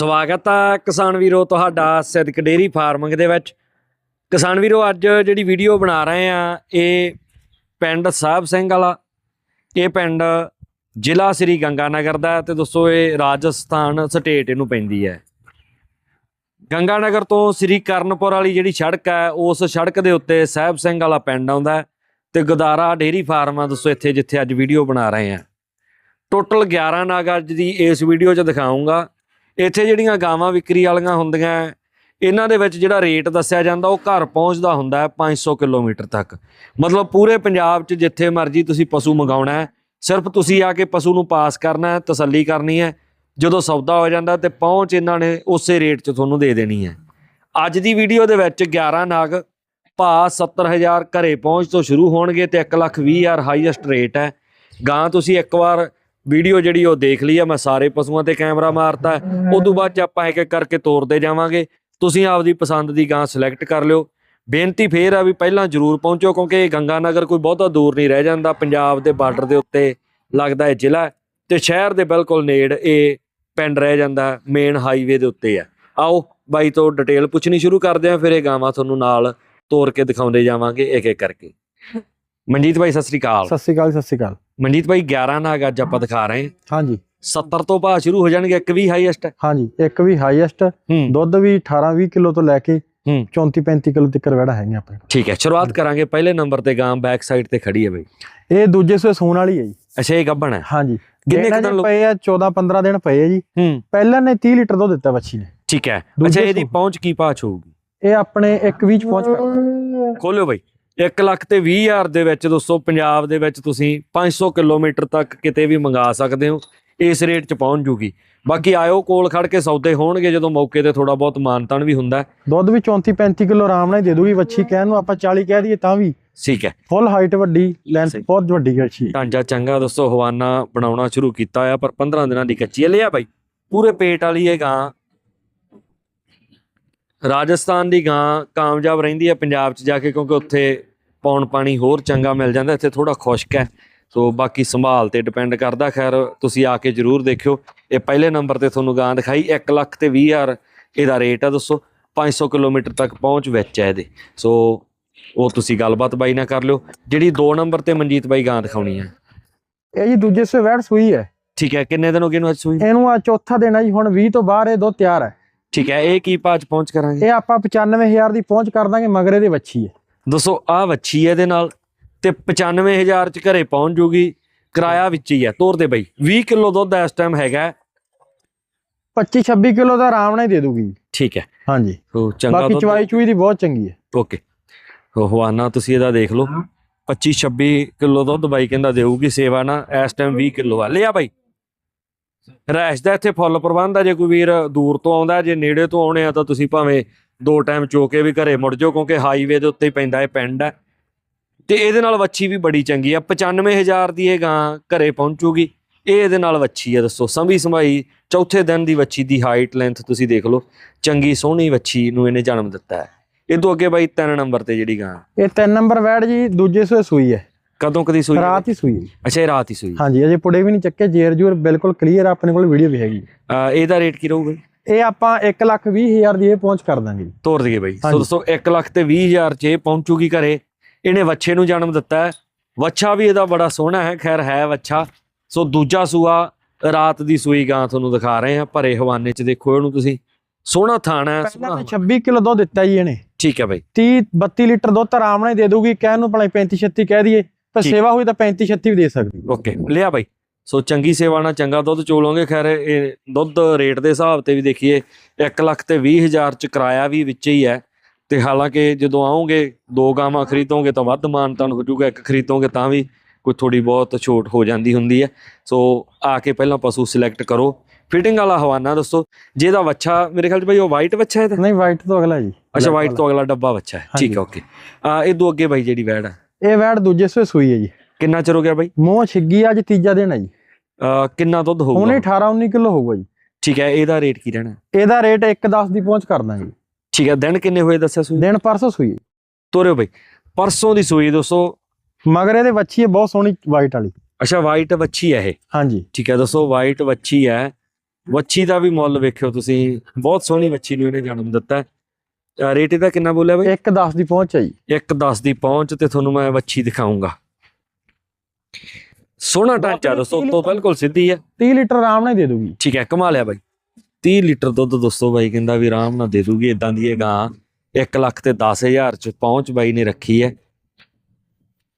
ਸਵਾਗਤ ਆ ਕਿਸਾਨ ਵੀਰੋ ਤੁਹਾਡਾ ਸਿੱਧਕ ਡੇਰੀ ਫਾਰਮਿੰਗ ਦੇ ਵਿੱਚ। ਕਿਸਾਨ ਵੀਰੋ, ਅੱਜ ਜਿਹੜੀ ਵੀਡੀਓ ਬਣਾ ਰਹੇ ਆ, ਇਹ ਪਿੰਡ ਸਾਹਿਬ ਸਿੰਘ ਵਾਲਾ। ਇਹ ਪਿੰਡ ਜ਼ਿਲ੍ਹਾ ਸ੍ਰੀ ਗੰਗਾਨਗਰ ਦਾ ਹੈ ਤੇ ਦੋਸਤੋ, ਇਹ ਰਾਜਸਥਾਨ ਸਟੇਟ ਇਹਨੂੰ ਪੈਂਦੀ ਹੈ। ਗੰਗਾਨਗਰ ਤੋਂ ਸ੍ਰੀ ਕਰਨਪੁਰ ਵਾਲੀ ਜਿਹੜੀ ਸੜਕ ਹੈ, ਉਸ ਸੜਕ ਦੇ ਉੱਤੇ ਸਾਹਿਬ ਸਿੰਘ ਵਾਲਾ ਪਿੰਡ ਆਉਂਦਾ ਹੈ ਤੇ ਗਦਾਰਾ ਡੇਰੀ ਫਾਰਮ ਆ। ਦੋਸਤੋ, ਇੱਥੇ ਜਿੱਥੇ ਅੱਜ ਵੀਡੀਓ ਬਣਾ ਰਹੇ ਆ। ਟੋਟਲ 11 ਨਾਗ ਅੱਜ ਦੀ ਇਸ ਵੀਡੀਓ 'ਚ ਦਿਖਾਉਂਗਾ ਇੱਥੇ ਜਿਹੜੀਆਂ ਗਾਵਾਂ ਵਿਕਰੀ ਵਾਲੀਆਂ ਹੁੰਦੀਆਂ ਹੈ, ਇਹਨਾਂ ਦੇ ਵਿੱਚ ਜਿਹੜਾ ਰੇਟ ਦੱਸਿਆ ਜਾਂਦਾ ਉਹ ਘਰ ਪਹੁੰਚਦਾ ਹੁੰਦਾ ਹੈ 500 ਕਿਲੋਮੀਟਰ ਤੱਕ। ਮਤਲਬ ਪੂਰੇ ਪੰਜਾਬ 'ਚ ਜਿੱਥੇ ਮਰਜ਼ੀ ਤੁਸੀਂ ਪਸ਼ੂ ਮੰਗਾਉਣਾ ਹੈ ਸਿਰਫ ਤੁਸੀਂ ਆ ਕੇ ਪਸ਼ੂ ਨੂੰ ਪਾਸ ਕਰਨਾ ਹੈ ਤਸੱਲੀ ਕਰਨੀ ਹੈ ਜਦੋਂ ਸੌਦਾ ਹੋ ਜਾਂਦਾ ਤੇ ਪਹੁੰਚ ਇਹਨਾਂ ਨੇ ਉਸੇ ਰੇਟ 'ਚ ਤੁਹਾਨੂੰ ਦੇ ਦੇਣੀ ਹੈ। ਅੱਜ ਦੀ ਵੀਡੀਓ ਦੇ ਵਿੱਚ 11 ਨਾਗ ਭਾ 70000 ਘਰੇ ਪਹੁੰਚ ਤੋਂ ਸ਼ੁਰੂ ਹੋਣਗੇ ਤੇ 120000 ਹਾਈਐਸਟ ਰੇਟ ਹੈ। ਗਾਂ ਤੁਸੀਂ ਇੱਕ ਵਾਰ ਵੀਡੀਓ ਜਿਹੜੀ ਉਹ ਦੇਖ ਲਈ ਆ ਮੈਂ ਸਾਰੇ ਪਸ਼ੂਆਂ ਤੇ ਕੈਮਰਾ ਮਾਰਤਾ। ਉਸ ਤੋਂ ਬਾਅਦ ਚ ਆਪਾਂ ਇੱਕ ਇੱਕ ਕਰਕੇ ਤੋਰਦੇ ਜਾਵਾਂਗੇ। ਤੁਸੀਂ ਆਪਦੀ ਪਸੰਦ ਦੀ ਗਾਂ ਸਿਲੈਕਟ ਕਰ ਲਿਓ। ਬੇਨਤੀ ਫੇਰ ਆ ਵੀ ਪਹਿਲਾਂ ਜ਼ਰੂਰ ਪਹੁੰਚੋ ਕਿਉਂਕਿ ਇਹ ਗੰਗਾਨਗਰ ਕੋਈ ਬਹੁਤਾ ਦੂਰ ਨਹੀਂ ਰਹਿ ਜਾਂਦਾ। ਪੰਜਾਬ ਦੇ ਬਾਰਡਰ ਦੇ ਉੱਤੇ ਲੱਗਦਾ ਹੈ ਜ਼ਿਲ੍ਹਾ ਤੇ ਸ਼ਹਿਰ ਦੇ ਬਿਲਕੁਲ ਨੇੜ ਇਹ ਪਿੰਡ ਰਹਿ ਜਾਂਦਾ ਮੇਨ ਹਾਈਵੇ ਦੇ ਉੱਤੇ ਆ। ਆਓ ਬਾਈ ਤੋਂ ਡਿਟੇਲ ਪੁੱਛਣੀ ਸ਼ੁਰੂ ਕਰਦੇ ਆਂ ਫਿਰ ਇਹ ਗਾਵਾਂ ਤੁਹਾਨੂੰ ਨਾਲ ਤੋਰ ਕੇ ਦਿਖਾਉਂਦੇ ਜਾਵਾਂਗੇ ਇੱਕ ਇੱਕ ਕਰਕੇ। ਮਨਜੀਤ ਭਾਈ ਸਤਿ ਸ੍ਰੀ ਅਕਾਲ। ਸਤਿ ਸ਼੍ਰੀ ਅਕਾਲ ਸਤਿ ਸ਼੍ਰੀ ਅਕਾਲ। ਮਨਜੀਤ ਭਾਈ 11 ਨਾਗ ਅੱਜ ਆਪਾਂ ਦਿਖਾ ਰਹੇ ਹਾਂ। ਹਾਂਜੀ। 70 ਤੋਂ ਬਾਅਦ ਸ਼ੁਰੂ ਹੋ ਜਾਣਗੇ ਇੱਕ ਵੀ ਹਾਈਐਸਟ ਹੈ ਹਾਂਜੀ ਇੱਕ ਵੀ ਹਾਈਐਸਟ ਦੁੱਧ ਵੀ 18 20 ਕਿਲੋ ਤੋਂ ਲੈ ਕੇ ਹੂੰ। 34 35 ਕਿਲੋ ਤੱਕ ਵੜਾ ਹੈਗੇ ਆਪਣੇ ਕੋਲ। ਠੀਕ ਹੈ ਸ਼ੁਰੂਆਤ ਕਰਾਂਗੇ ਪਹਿਲੇ ਨੰਬਰ ਤੇ ਗਾਂ ਬੈਕ ਸਾਈਡ ਤੇ ਖੜੀ ਹੈ ਬਈ। ਇਹ ਦੂਜੇ ਸੂਏ ਸੂਣ ਵਾਲੀ ਹੈ ਜੀ। ਅੱਛਾ ਇਹ ਗੱਬਣ ਹੈ। ਹਾਂਜੀ। ਕਿੰਨੇ ਦਿਨ ਕੁ ਅਜੇ ਦਿਨ ਲੋ- ਪਏ ਆ 14 15 ਦਿਨ ਪਏ ਆ ਜੀ। ਪਹਿਲਾਂ ਨੇ 30 ਲੀਟਰ ਦੁੱਧ ਦਿੱਤਾ ਬੱਚੀ ਨੇ। ਠੀਕ ਹੈ। ਅੱਛਾ ਇਹਦੀ। ਪਹੁੰਚ ਕੀ ਪਾਚ ਹੋਊਗੀ? ਇਹ ਆਪਣੇ ਇੱਕ ਵੀਚ ਪਹੁੰਚ ਕਰ ਖੋਲਿਓ ਬਈ। 1 ਲੱਖ ਤੇ 20 ਹਜ਼ਾਰ ਦੇ ਵਿੱਚ ਦੋਸਤੋ ਪੰਜਾਬ ਦੇ ਵਿੱਚ ਤੁਸੀਂ 500 ਕਿਲੋਮੀਟਰ ਤੱਕ ਕਿਤੇ ਵੀ ਮੰਗਾ ਸਕਦੇ ਹੋ ਇਸ ਰੇਟ 'ਚ ਪਹੁੰਚ ਜੂਗੀ। ਬਾਕੀ ਆਇਓ ਕੋਲ ਖੜ ਕੇ ਸੌਦੇ ਹੋਣਗੇ ਜਦੋਂ ਮੌਕੇ ਤੇ ਥੋੜਾ ਬਹੁਤ ਮਾਨਤਾਨ ਵੀ ਹੁੰਦਾ। ਹੈ। ਦੁੱਧ ਵੀ 34 35 ਕਿਲੋ ਆਰਾਮ ਨਾਲ ਹੀ ਦੇ ਦੂਗੀ ਬੱਚੀ ਕਹਿਣ ਨੂੰ ਆਪਾਂ 40 ਕਹਿ ਦਈਏ ਤਾਂ ਵੀ। ਠੀਕ ਹੈ। ਫੁੱਲ ਹਾਈਟ ਵੱਡੀ ਲੈਂਥ। ਬਹੁਤ ਵੱਡੀ ਹੈ ਢਾਂਚਾ ਚੰਗਾ ਦੋਸਤੋ ਹਵਾਨਾ ਬਣਾਉਣਾ ਸ਼ੁਰੂ ਕੀਤਾ ਆ ਪਰ 15 ਦਿਨਾਂ ਦੀ ਕੱਚੀ ਹੈ। ਲਿਆ ਬਾਈ ਪੂਰੇ ਪੇਟ ਵਾਲੀ ਇਹ ਗਾਂ। ਰਾਜਸਥਾਨ ਦੀ ਗਾਂ ਕਾਮਯਾਬ ਰਹਿੰਦੀ ਹੈ ਪੰਜਾਬ 'ਚ ਜਾ ਕੇ ਕਿਉਂਕਿ ਉੱਥੇ ਪੌਣ ਪਾਣੀ ਹੋਰ ਚੰਗਾ ਮਿਲ ਜਾਂਦਾ ਇੱਥੇ ਥੋੜਾ ਖੁਸ਼ਕ ਹੈ। ਸੋ ਬਾਕੀ ਸੰਭਾਲ ਤੇ ਡਿਪੈਂਡ ਕਰਦਾ। ਖੈਰ ਤੁਸੀਂ ਆ ਕੇ ਜਰੂਰ ਦੇਖਿਓ। ਇਹ ਪਹਿਲੇ ਨੰਬਰ ਤੇ ਤੁਹਾਨੂੰ ਗਾਂ ਦਿਖਾਈ 1 ਲੱਖ ਤੇ 20 ਹਜ਼ਾਰ ਇਹਦਾ ਰੇਟ ਆ ਦੋਸਤੋ 500 ਕਿਲੋਮੀਟਰ ਤੱਕ ਪਹੁੰਚ ਵਿੱਚ ਹੈ ਇਹਦੇ। ਸੋ ਉਹ ਤੁਸੀਂ ਗੱਲਬਾਤ ਬਾਈ ਨਾਲ ਕਰ ਲਿਓ। ਜਿਹੜੀ 2 ਨੰਬਰ ਤੇ ਮਨਜੀਤ ਬਾਈ ਗਾਂ ਦਿਖਾਉਣੀ ਹੈ ਇਹ ਜੀ ਦੂਜੇ ਸੂਏ ਵੈੜ ਸੂਈ ਹੈ। ਠੀਕ ਹੈ ਕਿੰਨੇ ਦਿਨ ਹੋ ਗਏ ਨੂੰ ਅੱਜ ਸੂਈ? ਇਹਨੂੰ ਆ ਚੌਥਾ ਦਿਨ ਹੈ ਜੀ ਹੁਣ 20 ਤੋਂ ਬਾਹਰ ਇਹ ਦੁੱਧ ਤਿਆਰ ਹੈ। ਠੀਕ ਹੈ ਇਹ ਕੀ ਪਾਚ ਪਹੁੰਚ ਕਰਾਂਗੇ? ਇਹ ਆਪਾਂ 95000 ਦੀ ਪਹੁੰਚ ਕਰ ਦਾਂਗੇ ਮਗਰੇ ਦੇ ਵੱਛੀ ਹੈ। ਦੱਸੋ ਆ ਵੱਛੀ ਹੈ ਇਹਦੇ ਨਾਲ ਤੇ 95000 ਚ ਘਰੇ ਪਹੁੰਚ ਜੂਗੀ ਕਿਰਾਇਆ ਵਿੱਚ ਹੀ ਹੈ ਤੋਰ ਦੇ ਬਈ। 20 ਕਿਲੋ ਦੁੱਧ ਇਸ ਟਾਈਮ ਹੈਗਾ। ਹੈ। 25 26 ਕਿਲੋ ਦਾ ਆਰਾਮ ਨਾਲ ਹੀ ਦੇ ਦੂਗੀ। ਠੀਕ ਹੈ। ਹਾਂਜੀ। ਸੋ ਚੰਗਾ ਬਾਕੀ ਚਵਾਈ ਚੂਈ ਦੀ ਬਹੁਤ ਚੰਗੀ ਹੈ। ਓਕੇ। ਸੋ ਹਵਾਨਾ ਤੁਸੀਂ ਇਹਦਾ ਦੇਖ ਲਓ। 25 26 ਕਿਲੋ ਦੁੱਧ ਬਾਈ ਕਹਿੰਦਾ ਦੇਊਗੀ ਸੇਵਾ ਨਾ ਇਸ ਟਾਈਮ 20 ਕਿਲੋ ਆ। ਲਿਆ ਬਾਈ। ਰੈਸ਼ ਦਾ ਇੱਥੇ ਫੁੱਲ ਪ੍ਰਬੰਧ ਆ ਜੇ ਕੋਈ ਵੀਰ ਦੂਰ ਤੋਂ ਆਉਂਦਾ ਜੇ ਨੇੜੇ ਤੋਂ ਆਉਣੇ ਆ ਤਾਂ ਤੁਸੀਂ ਭਾਵੇਂ ਦੋ ਟਾਈਮ ਚੋਕੇ ਵੀ ਘਰੇ ਮੁੜ ਜਾਓ ਕਿਉਂਕਿ ਹਾਈਵੇ ਦੇ ਉੱਤੇ ਹੀ ਪੈਂਦਾ ਇਹ ਪਿੰਡ ਹੈ। ਤੇ ਇਹਦੇ ਨਾਲ ਵੱਛੀ ਵੀ ਬੜੀ ਚੰਗੀ ਆ। 95000 ਦੀ ਇਹ ਗਾਂ ਘਰੇ ਪਹੁੰਚੂਗੀ। ਇਹ ਇਹਦੇ ਨਾਲ ਵੱਛੀ ਆ ਦੱਸੋ। ਸੰਭੀ ਸੰਭਾਈ ਚੌਥੇ ਦਿਨ ਦੀ ਵੱਛੀ ਦੀ ਹਾਈਟ ਲੈਂਥ ਤੁਸੀਂ ਦੇਖ ਲਓ। ਚੰਗੀ ਸੋਹਣੀ ਵੱਛੀ ਨੂੰ ਇਹਨੇ ਜਨਮ ਦਿੱਤਾ ਹੈ। ਇਹ ਤੋਂ ਅੱਗੇ ਬਾਈ ਤਿੰਨ ਨੰਬਰ ਤੇ ਜਿਹੜੀ ਗਾਂ। ਇਹ ਤਿੰਨ ਨੰਬਰ ਵੈੜ ਜੀ ਦੂਜੇ ਸੂਏ ਸੂਈ ਹੈ। ਕਦੋਂ ਕਦੀ ਸੂਈ? ਰਾਤ ਹੀ ਸੂਈ ਅੱਛਾ ਇਹ ਰਾਤ ਹੀ ਸੂਈ ਹਾਂਜੀ ਅਜੇ ਪੁੜੇ ਵੀ ਨਹੀਂ ਚੱਕੇ ਜੇਰ ਜੂਰ ਬਿਲਕੁਲ ਕਲੀਅਰ ਆਪਣੇ ਕੋਲ ਵੀਡੀਓ ਵੀ ਹੈਗੀ ਇਹਦਾ ਰੇਟ ਕੀ ਰਹੂਗਾ ਇਹ ਆਪਾਂ 1 ਲੱਖ 20 ਹਜ਼ਾਰ ਦੀ ਇਹ ਪਹੁੰਚ ਕਰ ਦਾਂਗੇ ਜੀ। ਤੋਰ ਦਈਏ ਬਾਈ। ਸੋ। ਦੋਸਤੋ 1 ਲੱਖ ਤੇ 20 ਹਜ਼ਾਰ ਚ ਇਹ ਪਹੁੰਚੂਗੀ ਘਰੇ। ਇਹਨੇ ਵੱਛੇ ਨੂੰ ਜਨਮ ਦਿੱਤਾ ਹੈ। ਵੱਛਾ ਵੀ ਇਹਦਾ ਬੜਾ ਸੋਹਣਾ ਹੈ। ਖੈਰ ਹੈ ਵੱਛਾ। ਸੋ ਦੂਜਾ ਸੂਆ ਰਾਤ ਦੀ ਸੂਈ ਗਾਂ ਤੁਹਾਨੂੰ ਦਿਖਾ ਰਹੇ ਹਾਂ। ਭਰੇ ਹਵਾਨੇ ਚ ਦੇਖੋ ਇਹਨੂੰ ਤੁਸੀਂ। ਸੋਹਣਾ ਥਾਣਾ ਹੈ ਪਹਿਲਾਂ ਸੋਹਣਾ ਤਾਂ 26 ਕਿਲੋ ਦੁੱਧ ਦਿੱਤਾ ਜੀ ਇਹਨੇ। ਠੀਕ ਹੈ ਬਾਈ। 30 32 ਲੀਟਰ ਦੁੱਧ ਆਰਾਮ ਨਾਲ ਹੀ ਦੇ ਦੂਗੀ ਕਹਿਣ ਨੂੰ ਭਲਾ 35 36 ਕਹਿ ਦਈਏ। ਪਰ। ਸੇਵਾ ਹੋਈ ਤਾਂ 35 36 ਵੀ ਦੇ ਸਕਦੀ। ਓਕੇ ਲਿਆ ਬਾਈ। ਸੋ ਚੰਗੀ ਸੇਵਾ ਨਾਲ ਚੰਗਾ ਦੁੱਧ ਚੋਲੋਗੇ ਖੈਰ ਇਹ ਦੁੱਧ ਰੇਟ ਦੇ ਹਿਸਾਬ ਤੇ ਵੀ ਦੇਖੀਏ 1 ਲੱਖ ਤੇ 20 ਹਜ਼ਾਰ ਚ ਕਿਰਾਇਆ ਵੀ ਵਿੱਚ ਹੀ ਹੈ। ਤੇ ਹਾਲਾਂਕਿ ਜਦੋਂ ਆਓਗੇ ਦੋ ਗਾਵਾਂ ਖਰੀਦੋਗੇ ਤਾਂ ਵੱਧ ਮਾਨਤਾਨ ਹੋ ਜਾਊਗਾ ਇੱਕ ਖਰੀਦੋਗੇ ਤਾਂ ਵੀ ਕੋਈ ਥੋੜੀ ਬਹੁਤ ਛੋਟ ਹੋ ਜਾਂਦੀ ਹੁੰਦੀ ਹੈ। ਸੋ ਆ ਕੇ ਪਹਿਲਾਂ ਪਸ਼ੂ ਸਿਲੈਕਟ ਕਰੋ। ਫਿਟਿੰਗ ਵਾਲਾ ਹਵਾਨਾ ਦੱਸੋ ਜਿਹਦਾ ਵੱਛਾ ਮੇਰੇ ਖਿਆਲ ਚ ਬਾਈ ਉਹ ਵਾਈਟ ਵੱਛਾ ਹੈ ਤਾਂ ਨਹੀਂ ਵਾਈਟ ਤੋਂ ਅਗਲਾ ਜੀ। ਅੱਛਾ ਵਾਈਟ ਤੋਂ ਅਗਲਾ ਡੱਬਾ ਵੱਛਾ ਹੈ। ਠੀਕ। ਹੈ ਓਕੇ ਆ ਇਹ ਦੋ ਅੱਗੇ ਬਾਈ ਜਿਹੜੀ ਵੈੜ ਹੈ? ਇਹ ਵੈੜ ਦੂਜੇ ਸੂਏ ਸੂਈ ਹੈ ਜੀ। ਕਿੰਨਾ ਚਿਰ ਹੋ ਗਿਆ ਬਾਈ? ਮੂੰਹ ਛਿੱਗੀ ਅੱਜ ਤੀਜਾ ਦਿਨ ਹੈ ਜੀ। ਕਿੰਨਾ ਦੁੱਧ ਹੁਣੇ ਹੋਊਗਾ 18 19 ਕਿਲੋ ਹੋਊਗਾ ਜੀ। ਠੀਕ ਹੈ ਇਹਦਾ ਰੇਟ ਕੀ ਰਹਿਣਾ? ਇਹਦਾ ਰੇਟ 1.10 ਦੀ ਪਹੁੰਚ ਕਰ ਦਾਂਗੇ ਠੀਕ ਹੈ ਦਿਨ ਕਿੰਨੇ ਹੋਏ ਦੱਸਿਆ ਸੂਈ? ਦਿਨ ਪਰਸੋਂ ਸੂਈ। ਤੋਰਿਓ ਬਈ। ਪਰਸੋਂ ਦੀ ਸੂਈ ਦੋਸਤੋ। ਮਗਰ ਇਹਦੇ ਵੱਛੀ ਹੈ ਬਹੁਤ ਸੋਹਣੀ ਵਾਈਟ ਵਾਲੀ। ਅੱਛਾ ਵਾਈਟ ਵੱਛੀ ਹੈ ਇਹ। ਹਾਂਜੀ। ਠੀਕ ਹੈ ਦੋਸਤੋ ਵਾਈਟ ਵੱਛੀ ਹੈ। ਵੱਛੀ ਦਾ ਵੀ ਮੁੱਲ ਵੇਖਿਓ ਤੁਸੀਂ। ਬਹੁਤ ਸੋਹਣੀ ਵੱਛੀ ਨੂੰ ਇਹਨੇ ਜਨਮ ਦਿੱਤਾ ਰੇਟ ਇਹਦਾ ਕਿੰਨਾ ਬੋਲਿਆ ਬਾਈ? ਇੱਕ 10 ਦੀ ਪਹੁੰਚ ਹੈ ਜੀ। ਇੱਕ 10 ਦੀ ਪਹੁੰਚ ਤੇ ਤੁਹਾਨੂੰ ਮੈਂ ਵੱਛੀ ਦਿਖਾਉਂਗਾ ਸੋਹਣਾ ਢਾਂਚਾ ਦੋਸਤੋ ਤੋਂ ਬਿਲਕੁਲ ਸਿੱਧੀ ਹੈ। 30 ਲੀਟਰ ਆਰਾਮ ਨਾਲ ਦੇ ਦੂਗੀ। ਠੀਕ ਹੈ ਕਮਾ ਲਿਆ ਬਾਈ। 30 ਲੀਟਰ ਦੁੱਧ ਦੋਸਤੋ ਬਾਈ ਕਹਿੰਦਾ ਵੀ ਆਰਾਮ ਨਾਲ ਦੇ ਦੂਗੀ ਇਦਾਂ ਦੀ ਇਹ ਗਾਂ 1 ਲੱਖ ਤੇ 10000 ਚ ਪਹੁੰਚ ਬਾਈ ਨੇ ਰੱਖੀ ਹੈ।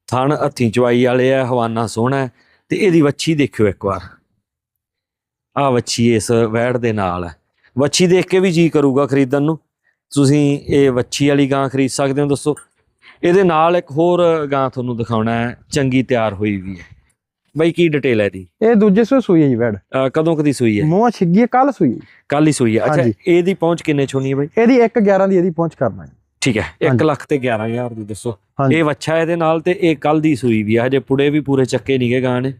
ਥਣ ਹੱਥੀ ਚਵਾਈ ਵਾਲੇ ਆ ਹਵਾਨਾ ਸੋਹਣਾ ਤੇ ਇਹਦੀ ਵੱਛੀ ਦੇਖਿਓ ਇੱਕ ਵਾਰ। ਆ ਵੱਛੀ ਇਸ ਵੈੜ ਦੇ ਨਾਲ ਹੈ। ਵੱਛੀ ਦੇਖ ਕੇ ਵੀ ਜੀ ਕਰੂਗਾ ਖਰੀਦਣ ਨੂੰ। ਤੁਸੀਂ ਇਹ ਵੱਛੀ ਵਾਲੀ ਗਾਂ ਖਰੀਦ ਸਕਦੇ ਹੋ ਦੋਸਤੋ। ਇਹਦੇ ਨਾਲ ਇੱਕ ਹੋਰ ਗਾਂ ਤੁਹਾਨੂੰ ਦਿਖਾਉਣਾ ਹੈ ਚੰਗੀ ਤਿਆਰ ਹੋਈ ਵੀ ਹੈ। ਬਾਈ ਕੀ ਡਿਟੇਲ ਹੈ ਇਹਦੀ? ਇਹ ਦੂਜੇ ਸੂਏ ਸੂਈ ਹੈ ਜੀ ਵੈੜ ਕਦੋਂ ਕਦੀ ਸੂਈ ਹੈ? ਮੂੰਹ ਛਿੱਗੀ ਕੱਲ ਸੂਈ ਹੈ। ਕੱਲ ਹੀ ਸੂਈ ਹੈ। ਅੱਛਾ। ਇਹਦੀ ਪਹੁੰਚ ਕਿੰਨੇ ਹੋਣੀ ਹੈ ਬਾਈ? ਇਹਦੀ 1 11 ਦੀ ਇਹਦੀ ਪਹੁੰਚ ਕਰਨਾ ਜੀ। ਠੀਕ ਹੈ 1 ਹਾਂਜੀ। ਲੱਖ ਤੇ 11000 ਦੀ ਦੱਸੋ। ਇਹ ਵੱਛਾ ਇਹਦੇ ਨਾਲ ਤੇ ਇਹ ਕੱਲ ਦੀ ਸੂਈ ਵੀ ਆ ਹਜੇ ਪੁੜੇ ਵੀ ਪੂਰੇ ਚੱਕੇ ਨਹੀਂਗੇ ਗਾਂ ਨੇ।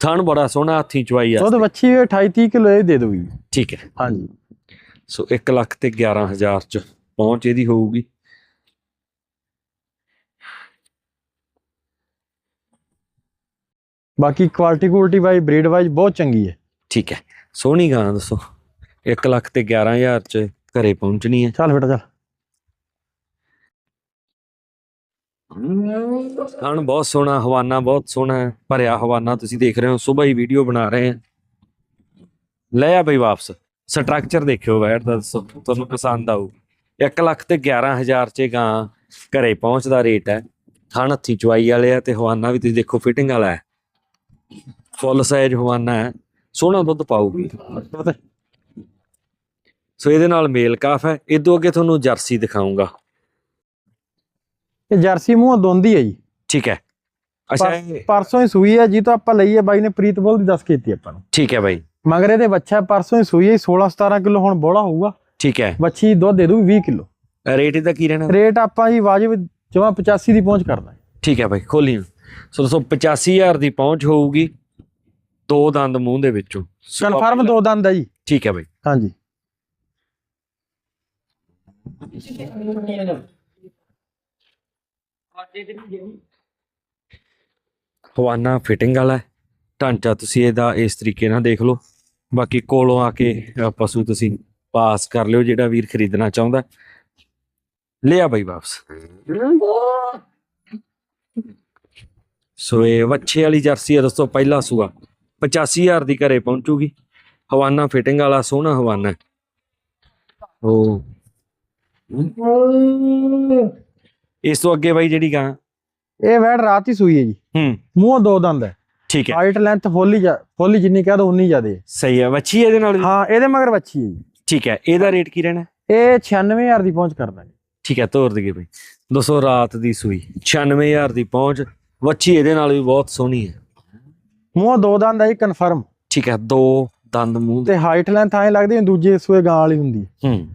ਥਣ ਬੜਾ ਸੋਹਣਾ ਹੱਥੀ ਚਵਾਈ ਆ ਦੁੱਧ ਵੱਛੀ 28 30 ਕਿਲੋ ਇਹ ਦੇ ਦੂਗੀ ਠੀਕ ਹੈ। ਹਾਂਜੀ। ਸੋ 1 ਲੱਖ ਤੇ 11000 ਚ ਪਹੁੰਚ ਇਹਦੀ ਹੋਊਗੀ। ਬਾਕੀ ਕੁਆਲਿਟੀ ਕੁਆਲਿਟੀ ਵਾਈ ਬਰੀਡ ਵਾਈਜ਼ ਬਹੁਤ ਚੰਗੀ ਹੈ। ਠੀਕ ਹੈ। ਸੋਹਣੀ ਗਾਂ ਦੱਸੋ। 1 ਲੱਖ ਤੇ 11000 ਚ ਘਰੇ ਪਹੁੰਚਣੀ ਹੈ। ਚੱਲ ਬੇਟਾ ਚੱਲ। ਥਣ ਬਹੁਤ ਸੋਹਣਾ ਹਵਾਨਾ ਬਹੁਤ ਸੋਹਣਾ ਹੈ। ਭਰਿਆ ਹਵਾਨਾ ਤੁਸੀਂ ਦੇਖ ਰਹੇ ਹੋ ਸਵੇਰ ਹੀ ਵੀਡੀਓ ਬਣਾ ਰਹੇ ਹਾਂ। ਲੈ ਆ ਬਈ ਵਾਪਸ। ਸਟਰਕਚਰ ਦੇਖਿਓ ਵੈਟ ਦਾ ਤੁਹਾਨੂੰ ਪਸੰਦ ਆਊ। 1 ਲੱਖ ਤੇ 11000 ਚ ਗਾਂ ਘਰੇ ਪਹੁੰਚਦਾ ਰੇਟ ਹੈ। ਥਣ ਹੱਥੀ ਚਵਾਈ ਵਾਲੇ ਆ ਤੇ ਹਵਾਨਾ ਵੀ ਤੁਸੀਂ ਦੇਖੋ ਫਿਟਿੰਗ ਵਾਲਾ ਹੈ। ਫੁੱਲ ਸਾਈਜ਼ ਹਵਾਨਾ ਹੈ ਸੋਹਣਾ ਦੁੱਧ ਪਾਊਗੀ। ਸੋ ਇਹਦੇ ਨਾਲ ਮੇਲ ਕਾਫ ਹੈ ਇਦੋਂ ਅੱਗੇ ਤੁਹਾਨੂੰ ਜਰਸੀ ਦਿਖਾਉਂਗਾ ਇਹ ਜਰਸੀ ਮੂੰਹ ਦੋਂਦੀ ਹੈ ਜੀ। ਠੀਕ ਹੈ। ਅੱਛਾ ਪਰਸੋਂ ਹੀ ਸੂਈ ਹੈ ਜੀ ਤੋਂ ਆਪਾਂ ਲਈ ਹੈ ਬਾਈ ਨੇ ਪ੍ਰੀਤਬੋਲ ਦੀ ਦੱਸ ਕੀਤੀ ਆਪਾਂ ਨੂੰ। ਠੀਕ ਹੈ ਬਾਈ। ਮਗਰ ਇਹਦੇ ਬੱਚਾ ਪਰਸੋਂ ਹੀ ਸੂਈ ਹੈ 16 17 ਕਿਲੋ ਹੁਣ ਬੋਲਾ ਹੋਊਗਾ। ਠੀਕ ਹੈ। ਬੱਚੀ ਦੁੱਧ ਦੇ ਦੂਗੀ 20 ਕਿਲੋ। ਰੇਟ ਇਹਦਾ ਕੀ ਰਹਿਣਾ? ਰੇਟ ਆਪਾਂ ਜੀ ਵਾਜਬ ਜਮਾ 85 ਦੀ ਪਹੁੰਚ ਕਰਦਾ। ਠੀਕ ਹੈ ਬਾਈ ਖੋਲੀ ਸੋ ਦੋਸਤੋ 85000 ਦੀ ਪਹੁੰਚ ਹੋਊਗੀ ਦੋ ਦੰਦ ਮੂੰਹ ਦੇ ਵਿੱਚੋਂ। ਕਨਫਰਮ ਦੋ ਦੰਦ ਹੈ ਜੀ। ਠੀਕ ਹੈ ਬਾਈ। ਹਾਂਜੀ। ਹਵਾਨਾ ਫਿਟਿੰਗ ਵਾਲਾ। ਢਾਂਚਾ ਤੁਸੀਂ ਇਹਦਾ ਇਸ ਤਰੀਕੇ ਨਾਲ ਦੇਖ ਲਓ। ਬਾਕੀ ਕੋਲੋਂ ਆ ਕੇ ਪਸ਼ੂ ਤੁਸੀਂ ਪਾਸ ਕਰ ਲਿਓ ਜਿਹੜਾ ਵੀਰ ਖਰੀਦਣਾ ਚਾਹੁੰਦਾ। ਲਿਆ ਬਾਈ ਵਾਪਸ। ਸੋ ਇਹ ਵੱਛੇ ਵਾਲੀ ਜਰਸੀ ਹੈ ਦੋਸਤੋ ਪਹਿਲਾ ਸੂਆ। 85000 ਦੀ ਘਰੇ ਪਹੁੰਚੂਗੀ। ਹਵਾਨਾ ਫਿਟਿੰਗ ਵਾਲਾ ਸੋਹਣਾ ਹਵਾਨਾ। ਹੈ। ਉਹ ਇਸ ਤੋਂ ਅੱਗੇ ਬਾਈ ਜਿਹੜੀ ਗਾਂ। ਇਹ ਵੈੜ ਰਾਤ ਹੀ ਸੂਈ ਹੈ ਜੀ। ਹੂੰ। ਮੂੰਹ ਦੋ ਦੰਦ ਹੈ। ਠੀਕ ਹੈ। ਹਾਈਟ ਲੈਂਥ ਫੁੱਲੀ ਫੁੱਲੀ ਜਿੰਨੀ ਕਹਿ ਦੋ ਉਨੀ ਜ਼ਿਆਦੇ ਹੈ। ਸਹੀ ਹੈ। ਵੱਛੀ ਇਹਦੇ ਨਾਲ? ਹਾਂ ਇਹਦੇ ਮਗਰ ਬੱਚੀ ਹੈ ਜੀ। ਠੀਕ ਹੈ। ਇਹਦਾ ਰੇਟ ਕੀ ਰਹਿਣਾ? ਇਹ 96000 ਦੀ ਪਹੁੰਚ ਕਰਦਾ ਜੀ। ਠੀਕ ਹੈ ਤੋਰ ਦਈਏ ਬਈ। 200 ਰਾਤ ਦੀ ਸੂਈ। 96000 ਦੀ ਪਹੁੰਚ। ਵੱਛੀ ਇਹਦੇ ਨਾਲ ਵੀ ਬਹੁਤ ਸੋਹਣੀ ਹੈ। ਮੂੰਹ ਦੋ ਦੰਦ ਹੈ ਕਨਫਰਮ ਠੀਕ ਹੈ ਦੋ ਦੰਦ ਮੂੰਹ ਤੇ ਹਾਈਟ ਲੈਂਥ ਐ ਲੱਗਦੀ ਹੈ ਦੂਜੇ ਸੂਏ ਗਾਂ ਵਾਲੀ ਹੁੰਦੀ। ਹੈ। ਹੂੰ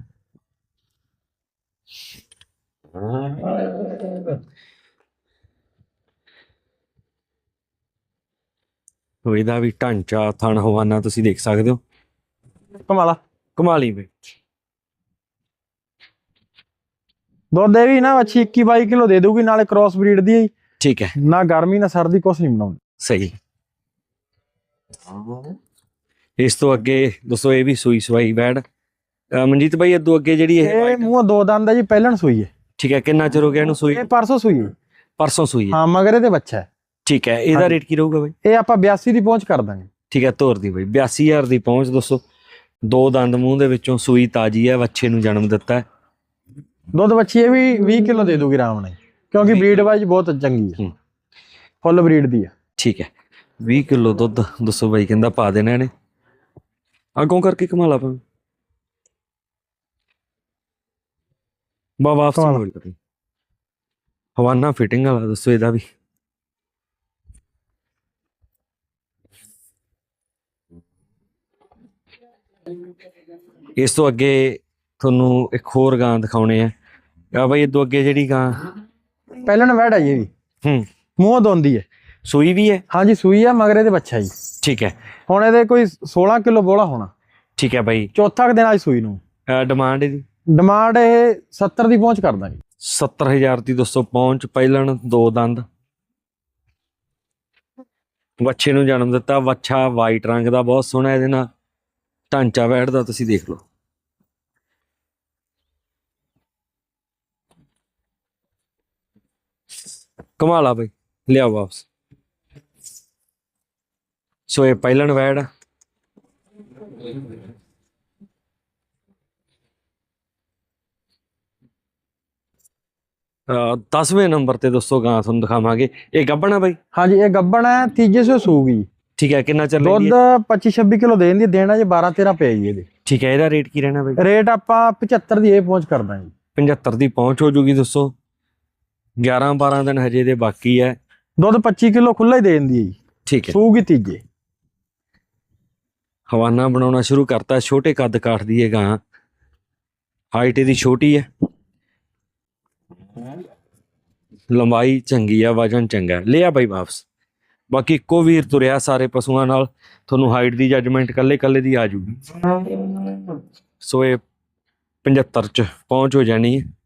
ਤੋ ਇਹਦਾ ਵੀ ਢਾਂਚਾ ਥਣ ਹਵਾਨਾ ਤੁਸੀਂ ਦੇਖ ਸਕਦੇ ਹੋ। ਕਮਾਲਾ ਕਮਾਲੀ ਬਈ ਦੁੱਧ ਇਹ ਵੀ ਨਾ ਅੱਛੀ 21 22 ਕਿਲੋ ਦੇ ਦੂਗੀ ਨਾਲੇ ਕ੍ਰਾਸ ਬਰੀਡ ਦੀ ਹੈ। ਠੀਕ ਹੈ। ਨਾ ਗਰਮੀ ਨਾ ਸਰਦੀ ਕੁਛ ਨਹੀਂ ਬਣਾਉਂਦੀ। ਸਹੀ। ਇਸ ਤੋਂ ਅੱਗੇ ਦੋਸਤੋ ਇਹ ਵੀ ਸੂਈ ਸਵਾਈ ਬੈਡ ਅਹ ਮਨਜੀਤ ਭਾਈ ਇਦੋਂ ਅੱਗੇ ਜਿਹੜੀ ਇਹ ਇਹ ਮੂੰਹ ਦੋ ਦੰਦ ਹੈ ਜੀ ਪਹਿਲਣ ਸੂਈ ਹੈ। ਠੀਕ ਹੈ ਕਿੰਨਾ ਚਿਰ ਹੋ ਗਿਆ ਇਹਨੂੰ ਸੂਈ? ਇਹ ਪਰਸੋਂ ਸੂਈ ਹੈ। ਪਰਸੋਂ ਸੂਈ ਹੈ। ਹਾਂ ਮਗਰ ਇਹਦੇ ਬੱਚਾ ਹੈ। ਠੀਕ ਹੈ ਇਹਦਾ ਹਾਂਜੀ। ਰੇਟ ਕੀ ਰਹੂਗਾ ਬਾਈ? ਇਹ ਆਪਾਂ 82 ਦੀ ਪਹੁੰਚ ਕਰ ਦਾਂਗੇ। ਠੀਕ ਹੈ ਤੋਰ ਦੀ ਬਾਈ। 82000 ਦੀ ਪਹੁੰਚ ਦੋਸਤੋ ਦੋ ਦੰਦ ਮੂੰਹ ਦੇ ਵਿੱਚੋਂ ਸੂਈ ਤਾਜੀ ਹੈ ਵੱਛੇ ਨੂੰ ਜਨਮ ਦਿੱਤਾ ਹੈ। ਦੁੱਧ ਬੱਚੀ ਇਹ ਵੀ 20 ਕਿਲੋ ਦੇ ਦੂਗੀ ਆਰਾਮ ਨਾਲ ਕਿਉਂਕਿ ਬਰੀਡ ਵਾਈਜ਼ ਬਹੁਤ ਚੰਗੀ ਹੈ। ਫੁੱਲ ਬਰੀਡ ਦੀ ਹੈ ਠੀਕ ਹੈ। 20 ਕਿਲੋ ਦੁੱਧ ਦੱਸੋ ਬਾਈ ਕਹਿੰਦਾ ਪਾ ਦੇਣਾ ਇਹਨੇ। ਅੱਗੋਂ ਕਰਕੇ ਕਮਾਲਾ ਪਾ ਬਾ ਵਾਪਸ। ਮੋੜ ਕਰੀ ਹਵਾਨਾ ਫਿਟਿੰਗ ਵਾਲਾ ਦੱਸੋ ਇਹਦਾ ਵੀ। ਇਸ ਤੋਂ ਅੱਗੇ ਤੁਹਾਨੂੰ ਇੱਕ ਹੋਰ ਗਾਂ ਦਿਖਾਉਣੇ ਆ। ਆ ਬਾਈ ਇਹ ਤੋਂ ਅੱਗੇ ਜਿਹੜੀ ਗਾਂ ਪਹਿਲਣ ਵੈੜ ਹੈ ਜੀ ਇਹ ਵੀ। ਹੂੰ। ਮੂੰਹ ਦੋਂਦੀ ਹੈ ਸੂਈ ਵੀ ਹੈ ਹਾਂਜੀ ਸੂਈ ਹੈ ਮਗਰ ਇਹਦੇ ਬੱਚਾ ਜੀ। ਠੀਕ ਹੈ ਹੁਣ ਇਹਦੇ ਕੋਈ 16 ਕਿਲੋ ਬੋਲਾ ਹੋਣਾ। ਠੀਕ ਹੈ ਬਾਈ। ਚੌਥਾ ਕੁ ਦਿਨ ਅੱਜ ਸੂਈ ਨੂੰ। ਡਿਮਾਂਡ ਇਹਦੀ? ਡਿਮਾਂਡ ਇਹ 70 ਦੀ ਪਹੁੰਚ ਕਰ ਦਾਂਗੇ 70000 ਦੀ ਦੋਸਤੋ ਪਹੁੰਚ ਪਹਿਲਣ ਦੋ ਦੰਦ। ਵੱਛੇ ਨੂੰ ਜਨਮ ਦਿੱਤਾ ਵੱਛਾ ਵਾਈਟ ਰੰਗ ਦਾ ਬਹੁਤ ਸੋਹਣਾ ਇਹਦੇ ਨਾਲ। ਢਾਂਚਾ ਵੈੜ ਦਾ ਤੁਸੀਂ ਦੇਖ ਲਓ। ਕਮਾਲਾ ਬਈ ਲਿਆਓ ਵਾਪਸ। ਸੋ ਇਹ ਪਹਿਲਣ ਵੈੜ ਆ। ਅਹ 10ਵੇਂ ਨੰਬਰ ਤੇ ਦੋਸਤੋ ਗਾਂ ਤੁਹਾਨੂੰ ਦਿਖਾਵਾਂਗੇ। ਇਹ ਗੱਬਣ ਆ ਬਈ? ਹਾਂਜੀ ਇਹ ਗੱਬਣ ਹੈ ਤੀਜੇ ਸੋ ਸੂਗੀ। ਠੀਕ ਹੈ ਕਿੰਨਾ ਚੱਲ ਦੁੱਧ ਰਹੀ ਹੈ 25 26 ਕਿਲੋ ਦੇਣ ਦੀ ਦੇਣਾ ਜੇ 12 13 ਪੈ ਜੀ ਇਹਦੇ। ਠੀਕ ਹੈ ਇਹਦਾ ਰੇਟ ਕੀ ਰਹਿਣਾ ਬਈ? ਰੇਟ ਆਪਾਂ 75 ਦੀ ਇਹ ਪਹੁੰਚ ਕਰਦਾ ਜੀ 75 ਦੀ ਪਹੁੰਚ ਹੋ ਜੂਗੀ ਦੋਸਤੋ। 11 12 ਦਿਨ ਹਜੇ ਦੇ ਬਾਕੀ ਹੈ। ਦੁੱਧ 25 ਕਿਲੋ ਖੁੱਲਾ ਹੀ ਦੇ ਦਿੰਦੀ ਹੈ ਜੀ। ਠੀਕ ਹੈ। ਸੂਗੀ ਤੀਜੇ। ਹਵਾਨਾ ਬਣਾਉਣਾ ਸ਼ੁਰੂ ਕਰਤਾ ਛੋਟੇ ਕੱਦ ਕਾਠ ਦੀ ਇਹ ਗਾਂ। ਹਾਈਟ ਇਹਦੀ ਛੋਟੀ ਹੈ। ਲੰਬਾਈ ਚੰਗੀ ਆ ਵਜਨ ਚੰਗਾ। ਲਿਆ ਬਾਈ ਵਾਪਸ। ਬਾਕੀ ਇੱਕੋ ਵੀਰ ਤੁਰਿਆ ਸਾਰੇ ਪਸ਼ੂਆਂ ਨਾਲ। ਤੁਹਾਨੂੰ ਹਾਈਟ ਦੀ ਜੱਜਮੈਂਟ ਕੱਲੇ ਕੱਲੇ ਦੀ ਆ ਜੂਗੀ। ਸੋ ਇਹ 75 ਚ ਪਹੁੰਚ ਹੋ ਜਾਣੀ ਹੈ।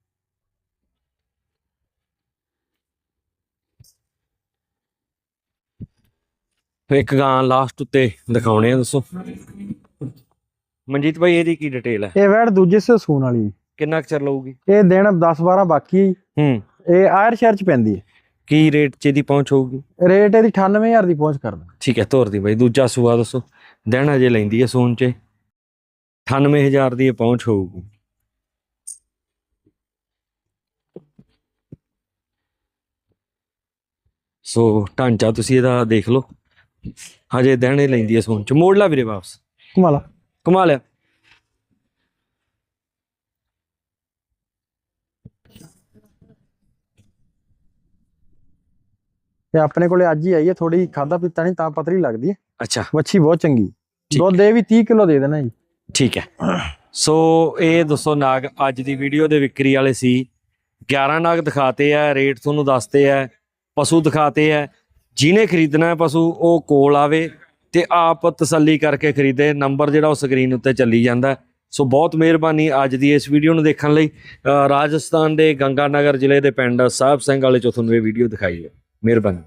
ਇੱਕ ਗਾਂ ਲਾਸਟ ਉੱਤੇ ਦਿਖਾਉਣੇ ਆ ਦੱਸੋ। ਮਨਜੀਤ ਭਾਈ ਇਹਦੀ ਕੀ ਡਿਟੇਲ ਹੈ? ਇਹ ਵੈੜ ਦੂਜੇ ਸੋ ਸੂਣ ਵਾਲੀ ਕਿੰਨਾ ਕੁ ਚਿਰ ਲਊਗੀ? ਇਹ ਦਿਨ 10 12 ਬਾਕੀ ਹੈ ਇਹ ਆਇਰ ਸ਼ਹਿਰ ਚ ਪੈਂਦੀ ਹੈ। ਕੀ ਰੇਟ 'ਚ ਇਹਦੀ ਪਹੁੰਚ ਹੋਊਗੀ? ਰੇਟ ਇਹਦੀ 98000 ਦੀ ਪਹੁੰਚ ਕਰਦਾ। ਠੀਕ ਹੈ ਤੋਰ ਦੀ ਬਾਈ। ਦੂਜਾ ਸੂਆ ਦੱਸੋ। ਦਿਨ ਅਜੇ ਲੈਂਦੀ ਹੈ ਸੂਨ 'ਚ। 98000 ਦੀ ਇਹ ਪਹੁੰਚ ਹੋਊਗੀ। ਸੋ ਢਾਂਚਾ ਤੁਸੀਂ ਇਹਦਾ ਦੇਖ ਲਓ। ਹਜੇ ਹੀ ਲੈਂਦੀ ਹੈ ਸੂਨ 'ਚ। ਮੋੜ ਲਾ ਵੀਰੇ ਵਾਪਸ। ਕਮਾਲਾ ਕਮਾ ਲਿਆ। ਤੇ ਆਪਣੇ ਕੋਲੇ ਅੱਜ ਹੀ ਆਈ ਹੈ ਥੋੜੀ ਖਾਦਾ ਪੀਤਾ ਨਹੀਂ ਤਾਂ ਪਤਲੀ ਲੱਗਦੀ ਹੈ ਅੱਛਾ। ਵੱਛੀ ਬਹੁਤ ਚੰਗੀ। ਦੁੱਧ ਇਹ ਵੀ 30 ਕਿਲੋ ਦੇ ਦੇਣਾ ਜੀ। ਠੀਕ ਹੈ। ਸੋ ਇਹ ਦੋਸਤੋ ਨਾਗ ਅੱਜ ਦੀ ਵੀਡੀਓ ਦੇ ਵਿਕਰੀ ਵਾਲੇ ਸੀ। 11 ਨਾਗ ਦਿਖਾਤੇ ਆ ਰੇਟ ਤੁਹਾਨੂੰ ਦੱਸਦੇ ਆ ਪਸ਼ੂ ਦਿਖਾਤੇ ਆ ਜਿਹਨੇ ਖਰੀਦਣਾ ਹੈ ਪਸ਼ੂ, ਉਹ ਕੋਲ ਆਵੇ ਤੇ ਆਪ ਤਸੱਲੀ ਕਰਕੇ ਖਰੀਦੇ। ਨੰਬਰ ਜਿਹੜਾ ਉਹ ਸਕਰੀਨ ਉੱਤੇ ਚੱਲੀ ਜਾਂਦਾ ਸੋ ਬਹੁਤ ਮਿਹਰਬਾਨੀ ਅੱਜ ਦੀ ਇਸ ਵੀਡੀਓ ਨੂੰ ਦੇਖਣ ਲਈ। ਰਾਜਸਥਾਨ ਦੇ ਗੰਗਾਨਗਰ ਜ਼ਿਲ੍ਹੇ ਦੇ ਪਿੰਡ ਸਾਹਿਬ ਸਿੰਘ ਵਾਲੇ ਚੋਂ ਤੁਹਾਨੂੰ ਇਹ ਵੀਡੀਓ ਦਿਖਾਈ ਹੈ। ਮਿਹਰਬਾਨੀ।